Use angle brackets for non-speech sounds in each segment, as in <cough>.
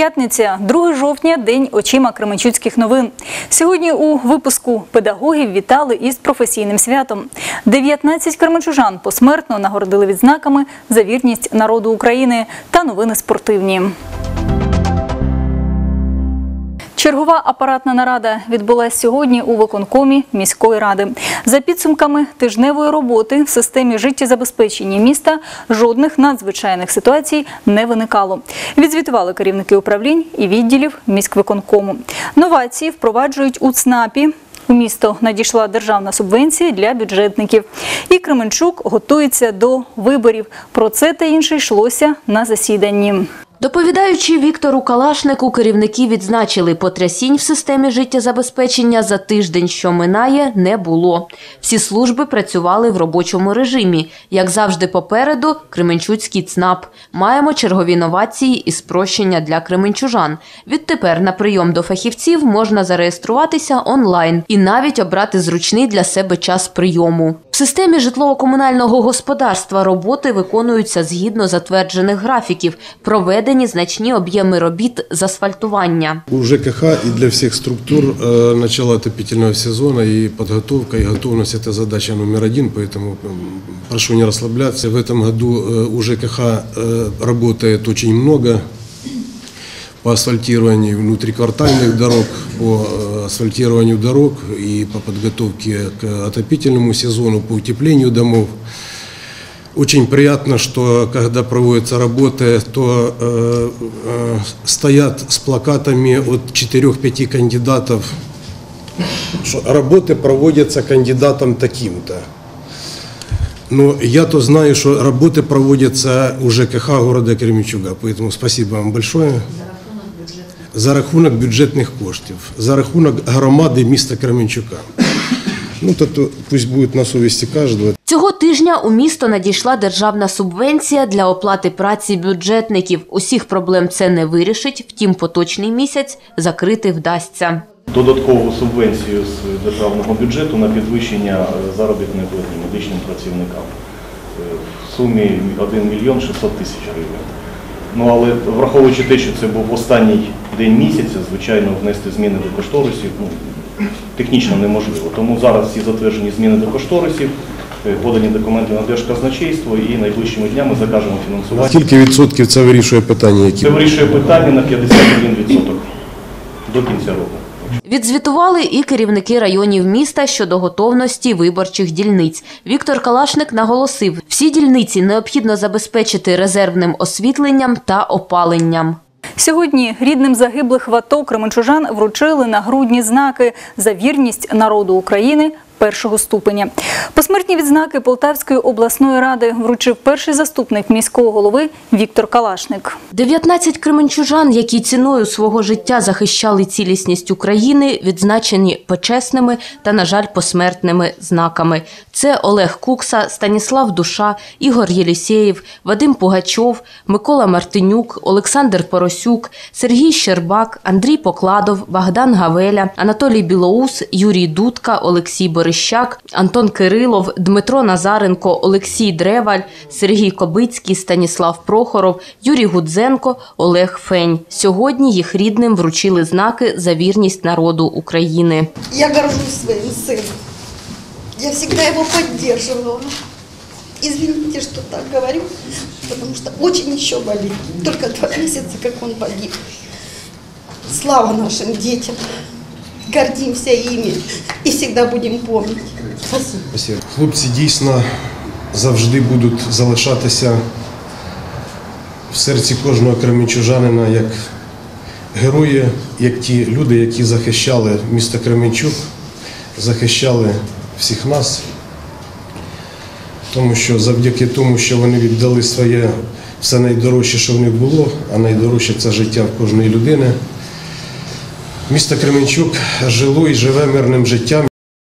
П'ятниця, 2 жовтня, день очима Кременчуцьких новин. Сьогодні у випуску педагогів вітали із професійним святом. 19 кременчужан посмертно нагородили відзнаками за вірність народу України та новини спортивні. Чергова апаратна нарада відбулася сьогодні у виконкомі міської ради. За підсумками тижневої роботи в системі життєзабезпечення міста жодних надзвичайних ситуацій не виникало. Відзвітували керівники управлінь і відділів міськвиконкому. Новації впроваджують у ЦНАПі. У місто надійшла державна субвенція для бюджетників. І Кременчук готується до виборів. Про це та інше йшлося на засіданні. Доповідаючи Віктору Калашнику, керівники відзначили, потрясінь в системі життєзабезпечення за тиждень, що минає, не було. Всі служби працювали в робочому режимі. Як завжди попереду, Кременчуцький ЦНАП. Маємо чергові новації і спрощення для кременчужан. Відтепер на прийом до фахівців можна зареєструватися онлайн і навіть обрати зручний для себе час прийому. В системі житлово-комунального господарства роботи виконуються згідно затверджених графіків Проведені значні об'єми робіт з асфальтування. У ЖКХ и для всех структур э, начало отопительного сезона и подготовка и готовность – это задача номер один, поэтому м, прошу не расслабляться. В этом году э, у ЖКХ э, работает очень много по асфальтированию внутриквартальных дорог, по э, асфальтированию дорог и по подготовке к отопительному сезону, по утеплению домов. Очень приятно, что когда проводятся работы, то э, э, стоят с плакатами от 4-5 кандидатов, что работы проводятся кандидатом таким-то. Но я-то знаю, что работы проводятся у ЖКХ города Кременчуга, поэтому спасибо вам большое. За рахунок бюджетних коштів, за рахунок громади міста Кременчука. Ну, то, то пусть будет на совісті кожного. Цього тижня у місто надійшла державна субвенція для оплати праці бюджетників. Усіх проблем це не вирішить, втім поточний місяць закрити вдасться. додаткову субвенцію з державного бюджету на підвищення е, заробітної платні медичним працівникам Е, в сумі 1 мільйон 600 тисяч гривень. Ну але враховуючи те, що це був останній день місяця, звичайно, внести зміни до кошторисів ну, технічно неможливо. Тому зараз всі затверджені зміни до кошторисів, е, подані документи на держказначейство і найближчими днями закажемо фінансування. Скільки відсотків це вирішує питання, які Це вирішує питання на 51% до кінця року. Відзвітували і керівники районів міста щодо готовності виборчих дільниць. Віктор Калашник наголосив, всі дільниці необхідно забезпечити резервним освітленням та опаленням. Сьогодні рідним загиблих в АТО кременчужан вручили нагрудні знаки за вірність народу України першого ступеня. Посмертні відзнаки Полтавської обласної ради вручив перший заступник міського голови Віктор Калашник. 19 кременчужан, які ціною свого життя захищали цілісність України, відзначені почесними та, на жаль, посмертними знаками. Це Олег Кукса, Станіслав Душа, Ігор Єлісєєв, Вадим Пугачов, Микола Мартинюк, Олександр Поросюк, Сергій Щербак, Андрій Покладов, Богдан Гавеля, Анатолій Білоус, Юрій Дудка, Олексій Борищак, Антон Кирилов, Дмитро Назаренко, Олексій Древаль, Сергій Кобицький, Станіслав Прохоров, Юрій Гудзенко, Олег Фень. Сьогодні їх рідним вручили знаки за вірність народу України. Я горжусь своим сыном. Я всегда его поддерживала. Извините, что так говорю, потому что очень еще болит. Только два месяца, как он погиб. Слава нашим детям. Гордимся ими и всегда будем помнить. Спасибо. Хлопці дійсно завжди будуть залишатися в серці кожного кременчужанина як герої, як ті люди, які захищали місто Кременчук, захищали всіх нас. Тому що завдяки тому, що вони віддали своє все найдорожче, що в них було, а найдорожче це життя в кожної людини. Місто Кременчук жило і живе мирним життям.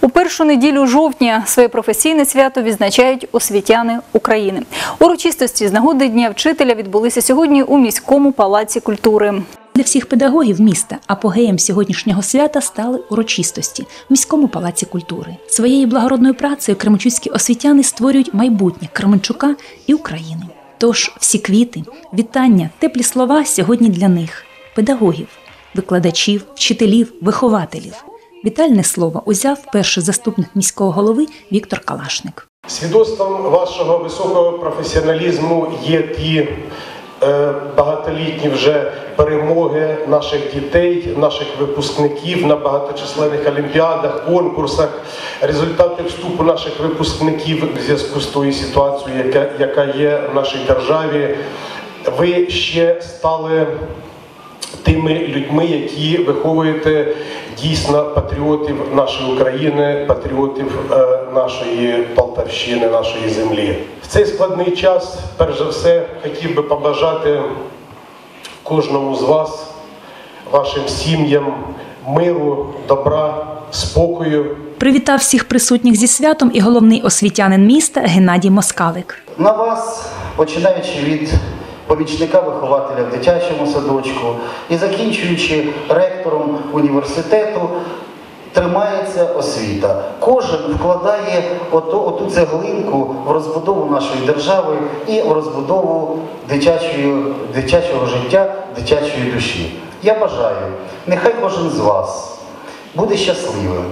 У першу неділю жовтня своє професійне свято відзначають освітяни України. Урочистості з нагоди Дня вчителя відбулися сьогодні у міському палаці культури. Для всіх педагогів міста апогеєм сьогоднішнього свята стали урочистості в міському палаці культури. Своєю благородною працею кременчуцькі освітяни створюють майбутнє Кременчука і України. Тож всі квіти, вітання, теплі слова сьогодні для них. педагогів, викладачів, вчителів, вихователів. Вітальне слово узяв перший заступник міського голови Віктор Калашник. Свідоцтвом вашого високого професіоналізму є ті е, багатолітні вже перемоги наших дітей, наших випускників на багаточисленних олімпіадах, конкурсах, результати вступу наших випускників в зв'язку з тою ситуацією, яка, яка є в нашій державі. Ви ще стали тими людьми, які виховуєте дійсно патріотів нашої України, патріотів е, нашої Полтавщини, нашої землі. В цей складний час, перш за все, хотів би побажати кожному з вас, вашим сім'ям, миру, добра, спокою. Привітав всіх присутніх зі святом і головний освітянин міста Геннадій Москалик. На вас, починаючи від помічника вихователя в дитячому садочку і закінчуючи ректором університету, тримається освіта. Кожен вкладає оту, цеглинку в розбудову нашої держави і в розбудову дитячої, дитячого життя, дитячої душі. Я бажаю, нехай кожен з вас буде щасливим,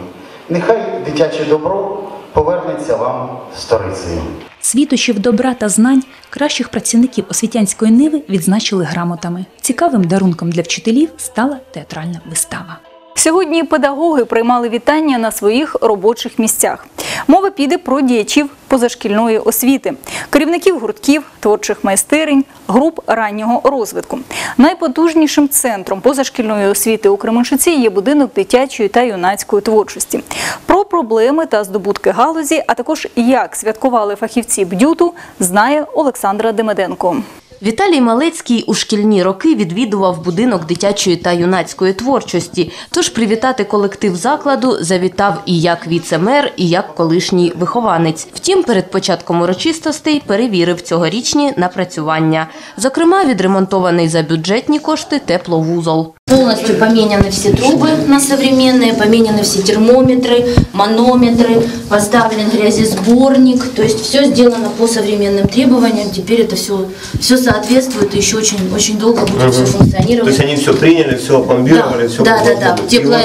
нехай дитяче добро повернеться вам сторицею. Світочів добра та знань кращих працівників освітянської ниви відзначили грамотами. Цікавим дарунком для вчителів стала театральна вистава. Сьогодні педагоги приймали вітання на своїх робочих місцях. Мова піде про діячів позашкільної освіти, керівників гуртків, творчих майстерень, груп раннього розвитку. Найпотужнішим центром позашкільної освіти у Кременчуці є будинок дитячої та юнацької творчості. Про проблеми та здобутки галузі, а також як святкували фахівці бдюту, знає Олександра Демеденко. Віталій Малецький у шкільні роки відвідував будинок дитячої та юнацької творчості. Тож привітати колектив закладу завітав і як віце-мер, і як колишній вихованець. Втім, перед початком урочистостей перевірив цьогорічні напрацювання. Зокрема, відремонтований за бюджетні кошти тепловузол. Полностью поменяны все трубы на современные, поменяны все термометры, манометры, поставлен грязесборник. То есть все сделано по современным требованиям. Теперь это все, все соответствует и еще очень, очень долго будет все То функционировать. есть они все приняли, все опломбировали, Да, все да, да, да. Тепло-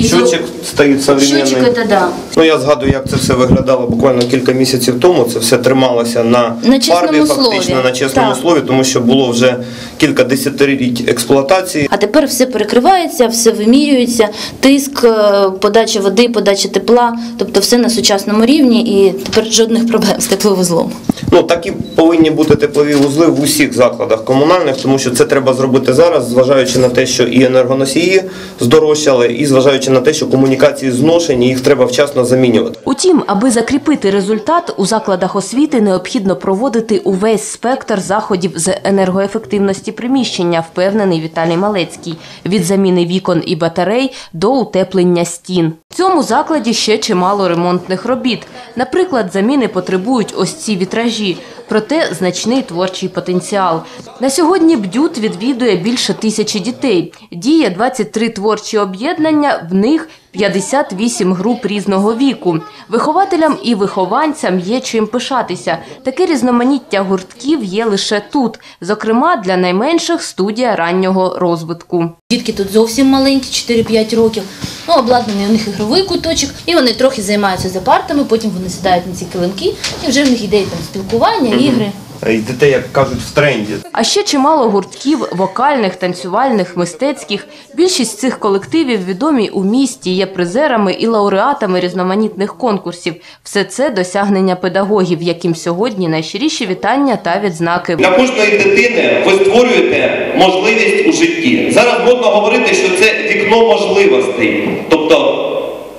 Счетчик стоїть современний. Счетчик это да. Ну я згадую, як це все виглядало буквально кілька місяців тому. Це все трималося на, На чесному фарбі, фактично слові. на чесному Так. слові, тому що було вже кілька десятиліть експлуатації. А тепер все перекривається, все вимірюється, тиск, е, подача води, подача тепла, тобто все на сучасному рівні і тепер жодних проблем з тепловузлом. Ну такі повинні бути теплові вузли в усіх закладах комунальних, тому що це треба зробити зараз, зважаючи на те, що і енергоносії здорожчали, і зважаючи на те, що комунікації зношені, їх треба вчасно замінювати. Утім, аби закріпити результат, у закладах освіти необхідно проводити увесь спектр заходів з енергоефективності приміщення, впевнений Віталій Малецький, від заміни вікон і батарей до утеплення стін. В цьому закладі ще чимало ремонтних робіт. Наприклад, заміни потребують ось ці вітражі, проте значний творчий потенціал. На сьогодні бдют відвідує більше тисячі дітей. Діє 23 творчі об'єднання, в них 58 груп різного віку. Вихователям і вихованцям є чим пишатися. Таке різноманіття гуртків є лише тут, зокрема для найменших студія раннього розвитку. Дітки тут зовсім маленькі, 4-5 років. Ну, обладнаний у них ігровий куточок, і вони трохи займаються за партами, потім вони сідають на ці килимки, і вже в них йде там спілкування, ігри. І дітей, як кажуть, в тренді. А ще чимало гуртків вокальних, танцювальних, мистецьких. Більшість цих колективів відомі у місті, є призерами і лауреатами різноманітних конкурсів. Все це досягнення педагогів, яким сьогодні найщиріші вітання та відзнаки. Для кожної дитини ви створюєте можливість у житті. Зараз модно говорити, що це вікно можливостей, тобто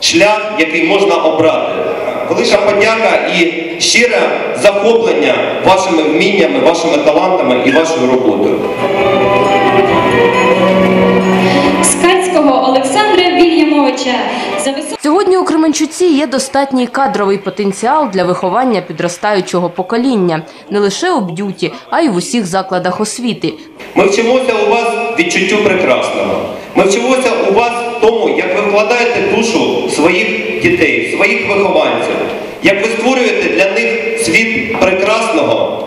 шлях, який можна обрати. Велика подяка і щире захоплення вашими вміннями, вашими талантами і вашою роботою. Скальського Олександра Вільямовича за Сьогодні у Кременчуці є достатній кадровий потенціал для виховання підростаючого покоління не лише у бдюті, а й в усіх закладах освіти. Ми вчимося у вас відчуттю прекрасного. Ми вчимося у вас тому, як ви вкладаєте душу своїх дітей, своїх вихованців, як ви створюєте для них світ прекрасного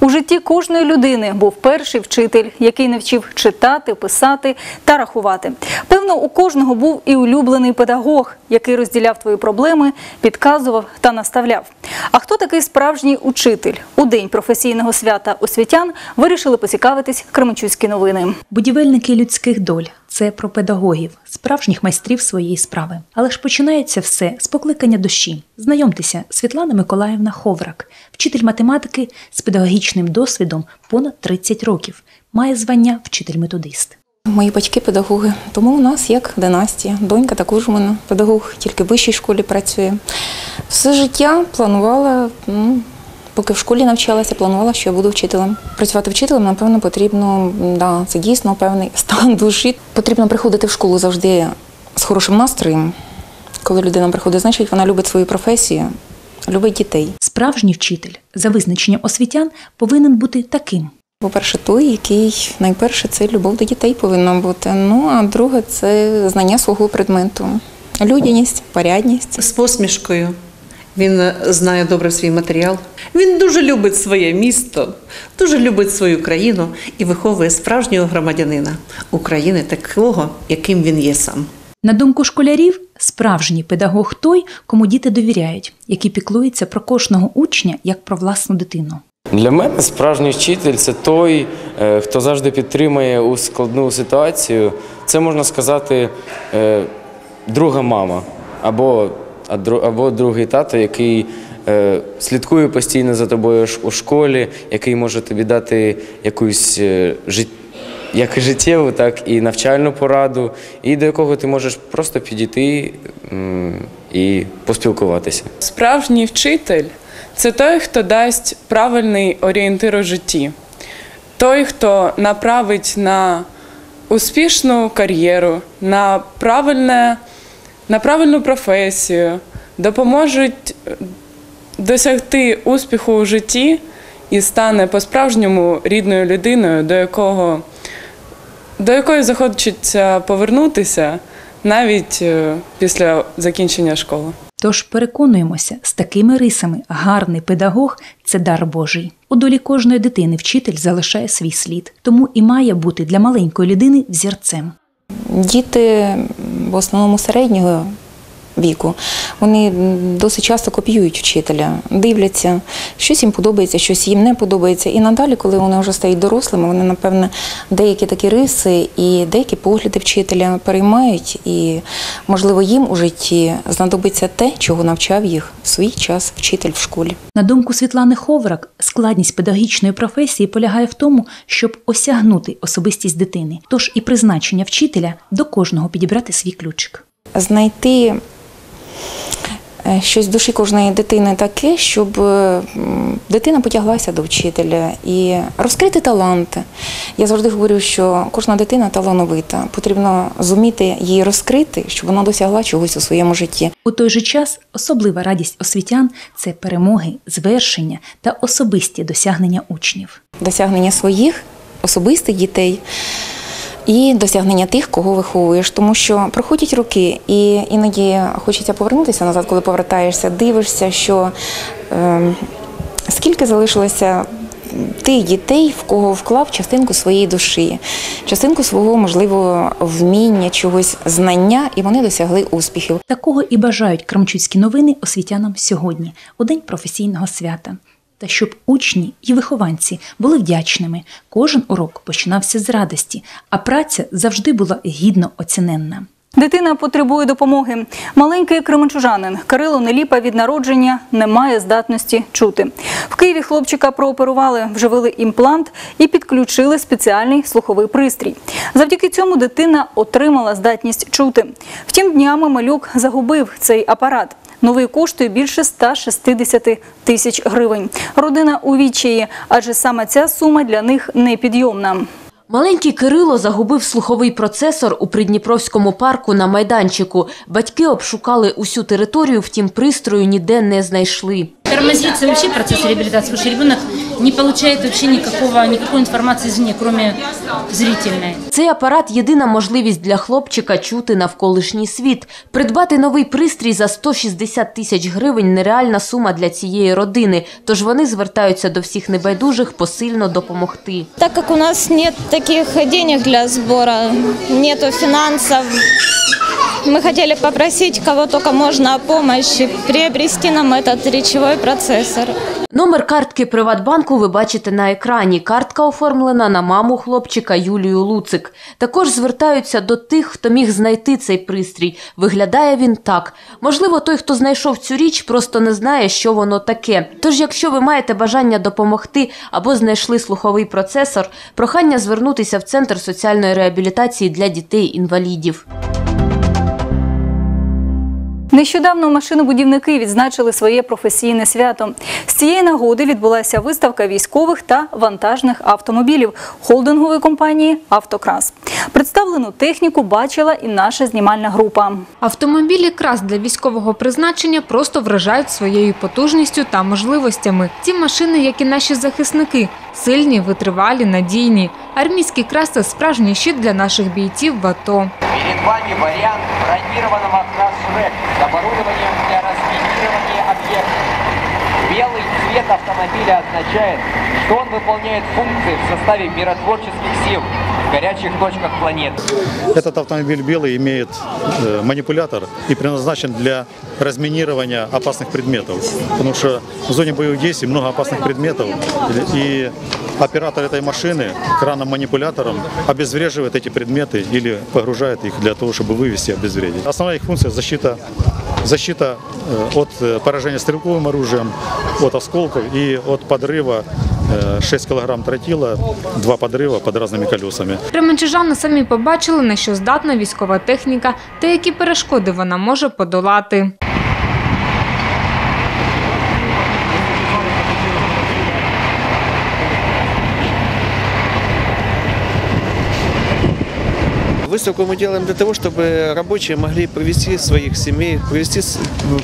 У У житті кожної людини був перший вчитель, який навчив читати, писати та рахувати. Певно, у кожного був і улюблений педагог, який розділяв твої проблеми, підказував та наставляв. А хто такий справжній учитель? У день професійного свята освітян вирішили поцікавитись Кременчуцькі новини. Будівельники людських доль це про педагогів, справжніх майстрів своєї справи. Але ж починається все з покликання душі. Знайомтеся, Світлана Миколаївна Ховрак, вчитель математики з педагогічним досвідом понад 30 років, має звання вчитель-методист. Мої батьки педагоги, тому у нас як династія. Донька також у мене педагог, тільки в вищій школі працює. Все життя планувала, ну, поки в школі навчалася, планувала, що я буду вчителем. Працювати вчителем, напевно, потрібно, да, це дійсно певний <laughs> стан душі. Потрібно приходити в школу завжди з хорошим настроєм. Коли людина приходить, значить вона любить свою професію, любить дітей. Справжній вчитель, за визначенням освітян, повинен бути таким. По-перше, той, який найперше це любов до дітей повинна бути. Ну а друге це знання свого предмету. Людяність, порядність. з посмішкою. Він е, знає добре свій матеріал. Він дуже любить своє місто, дуже любить свою країну і виховує справжнього громадянина України, такого, яким він є сам. На думку школярів, справжній педагог той, кому діти довіряють, який піклується про кожного учня як про власну дитину. Для мене справжній вчитель це той, е, хто завжди підтримує у складну ситуацію. Це можна сказати е, друга мама або, або другий тато, який е, слідкує постійно за тобою у школі, який може тобі дати якусь е, жит- як життєву, так і навчальну пораду, і до якого ти можеш просто підійти і поспілкуватися. Справжній вчитель це той, хто дасть правильний орієнтир у житті, той, хто направить на успішну кар'єру, на, правильне, на правильну професію, допоможуть досягти успіху у житті і стане по-справжньому рідною людиною, до якого до якої захочеться повернутися навіть е, після закінчення школи. Тож переконуємося, з такими рисами гарний педагог це дар Божий. У долі кожної дитини вчитель залишає свій слід, тому і має бути для маленької людини взірцем. Діти в основному середнього віку, вони досить часто копіюють вчителя, дивляться, щось їм подобається, щось їм не подобається. І надалі, коли вони вже стають дорослими, вони, напевне, деякі такі риси і деякі погляди вчителя переймають. І, можливо, їм у житті знадобиться те, чого навчав їх в свій час вчитель в школі. На думку Світлани Ховрак, складність педагогічної професії полягає в тому, щоб осягнути особистість дитини. Тож і призначення вчителя до кожного підібрати свій ключик. знайти щось в душі кожної дитини таке, щоб е, дитина потяглася до вчителя і розкрити таланти. Я завжди говорю, що кожна дитина талановита. Потрібно зуміти її розкрити, щоб вона досягла чогось у своєму житті. У той же час особлива радість освітян це перемоги, звершення та особисті досягнення учнів. Досягнення своїх особистих дітей. І досягнення тих, кого виховуєш, тому що проходять роки, і іноді хочеться повернутися назад, коли повертаєшся, дивишся, що е, скільки залишилося тих дітей, в кого вклав частинку своєї душі, частинку свого можливо вміння, чогось знання, і вони досягли успіхів. Такого і бажають крамчуцькі новини освітянам сьогодні, у день професійного свята. Та щоб учні і вихованці були вдячними, кожен урок починався з радості, а праця завжди була гідно оціненна. Дитина потребує допомоги. Маленький кременчужанин Кирило Неліпа від народження не має здатності чути. В Києві хлопчика прооперували, вживили імплант і підключили спеціальний слуховий пристрій. Завдяки цьому дитина отримала здатність чути. Втім, днями малюк загубив цей апарат. Новий коштує більше 160 тисяч гривень. Родина у відчаї, адже саме ця сума для них непідйомна. Маленький Кирило загубив слуховий процесор у Придніпровському парку на майданчику. Батьки обшукали усю територію, втім пристрою ніде не знайшли. Тормозится вообще процес реабілітації, потому що ребенок не получает вообще никакого, никакой информации извне, кроме зрительной. Цей апарат єдина можливість для хлопчика чути навколишній світ. Придбати новий пристрій за 160 тисяч гривень нереальна сума для цієї родини. Тож вони звертаються до всіх небайдужих посильно допомогти. Так как у нас нет таких денег для сбора, нету финансов, мы хотели попросить кого только можно о помощи приобрести нам этот речевой процессор. Номер картки Приватбанку ви бачите на екрані. Картка оформлена на маму хлопчика Юлію Луцик. Також звертаються до тих, хто міг знайти цей пристрій. Виглядає він так. Можливо, той, хто знайшов цю річ, просто не знає, що воно таке. Тож, якщо ви маєте бажання допомогти або знайшли слуховий процесор, прохання звернутися в Центр соціальної реабілітації для дітей-інвалідів. Нещодавно машинобудівники відзначили своє професійне свято. З цієї нагоди відбулася виставка військових та вантажних автомобілів холдингової компанії Автокрас. Представлену техніку бачила і наша знімальна група. Автомобілі крас для військового призначення просто вражають своєю потужністю та можливостями. Ці машини, як і наші захисники, сильні, витривалі, надійні. Армійський крас – це справжній щит для наших бійців в АТО. Перед вами вариант бронированного краш-рек с оборудованием для разминирования объектов. Белый цвет автомобиля означает, что он выполняет функции в составе миротворческих сил в горячих точках планеты. Этот автомобиль белый имеет э, манипулятор и предназначен для разминирования опасных предметов. Потому что в зоне боевых действий много опасных предметов. И оператор этой машины краном-манипулятором обезвреживает эти предметы или погружает их для того, чтобы вывести и обезвредить. Основная их функция – защита, защита э, от э, поражения стрелковым оружием, от осколков и от подрыва 6 кг тротіла, два подрыва під різними колесами. Кременчужани самі побачили, на що здатна військова техніка та які перешкоди вона може подолати. Выставку мы делаем для того, чтобы рабочие могли привести своих семей, привести, с-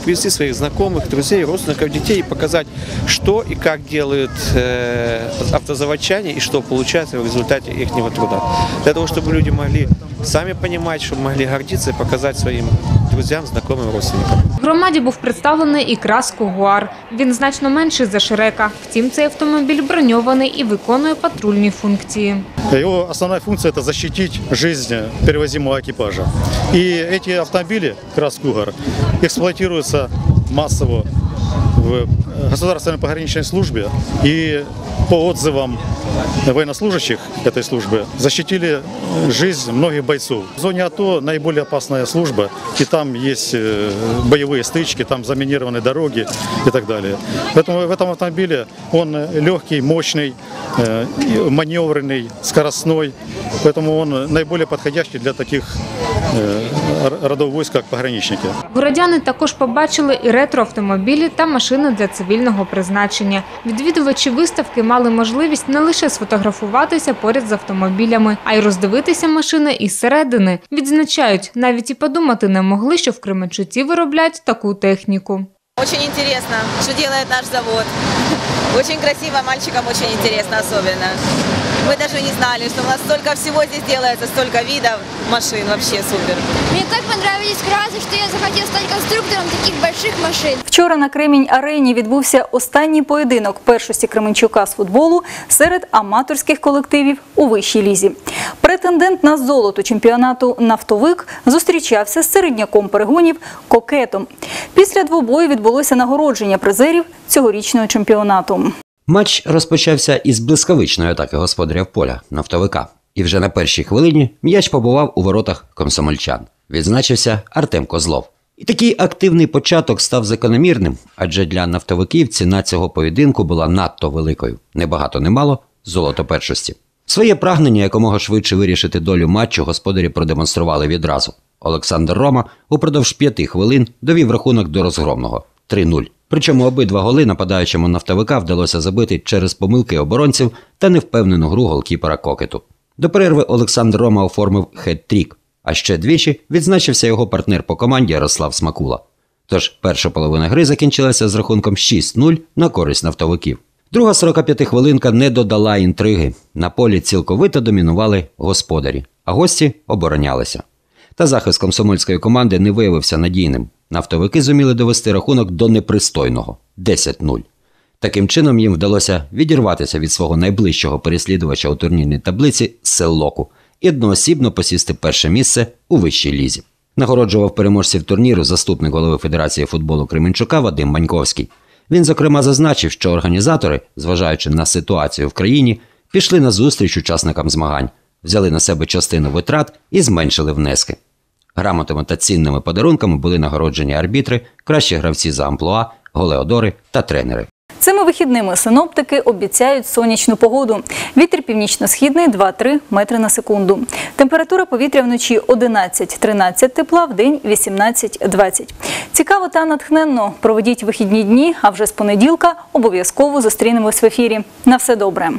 привести своих знакомых, друзей, родственников, детей и показать, что и как делают э, автозаводчане и что получается в результате их труда. Для того, чтобы люди могли сами понимать, чтобы могли гордиться и показать своим друзьям, знакомым, родственникам. В громаді був представлений і крас Кугуар. Він значно менший за Шрека. Втім, цей автомобіль броньований і виконує патрульні функції. Его основная функция – это защитить жизнь перевозимого экипажа. И эти автомобили, Краскугар, эксплуатируются массово в государственной пограничной службе. И по отзывам военнослужащих этой службы защитили жизнь многих бойцов. В зоне АТО наиболее опасная служба, и там есть э, боевые стычки, там заминированы дороги и так далее. Поэтому в этом автомобиле он легкий, мощный, э, и маневренный, скоростной, поэтому он наиболее подходящий для таких э, р- родов войск, как пограничники. Городяни також побачили і ретроавтомобілі та машини для цивільного призначення. Відвідувачі виставки мали можливість не лише сфотографуватися поряд з автомобілями, а й роздивитися машини із середини. Відзначають, навіть і подумати не могли, що в Кременчуці виробляють таку техніку. Очень интересно, что делает наш завод. <laughs> Очень красиво, мальчикам очень интересно особенно. Мы даже не знали, что у нас столько всего здесь делается, столько видов машин, вообще супер. Мне так понравились красы, что я захотел стать конструктором таких больших машин. Вчора на Кремінь арені відбувся останній поєдинок першості Кременчука з футболу серед аматорських колективів у вищій лізі. Претендент на золото чемпіонату Нафтовик зустрічався з середняком перегонів Кокетом. Після двобою відбулося нагородження призерів цьогорічного чемпіонату. Матч розпочався із блискавичної атаки господарів поля нафтовика. І вже на першій хвилині м'яч побував у воротах комсомольчан. Відзначився Артем Козлов. І такий активний початок став закономірним, адже для нафтовиків ціна цього поєдинку була надто великою. Небагато не мало золото першості. Своє прагнення якомога швидше вирішити долю матчу господарі продемонстрували відразу. Олександр Рома упродовж п'яти хвилин довів рахунок до розгромного 3-0. Причому обидва голи нападаючому нафтовика вдалося забити через помилки оборонців та невпевнену гру голкіпера Кокету. До перерви Олександр Рома оформив хет-трік, а ще двічі відзначився його партнер по команді Ярослав Смакула. Тож перша половина гри закінчилася з рахунком 6-0 на користь нафтовиків. Друга 45 хвилинка не додала інтриги. На полі цілковито домінували господарі, а гості оборонялися. Та захист комсомольської команди не виявився надійним. Нафтовики зуміли довести рахунок до непристойного 10-0. Таким чином їм вдалося відірватися від свого найближчого переслідувача у турнірній таблиці Селлоку і одноосібно посісти перше місце у вищій лізі. Нагороджував переможців турніру заступник голови Федерації футболу Кременчука Вадим Маньковський. Він, зокрема, зазначив, що організатори, зважаючи на ситуацію в країні, пішли на зустріч учасникам змагань, взяли на себе частину витрат і зменшили внески. Грамотами та цінними подарунками були нагороджені арбітри, кращі гравці за амплуа, голеодори та тренери. Цими вихідними синоптики обіцяють сонячну погоду. Вітер північно-східний 2-3 метри на секунду. Температура повітря вночі 11-13 тепла, в день 18-20. Цікаво та натхненно проведіть вихідні дні, а вже з понеділка обов'язково зустрінемось в ефірі. На все добре.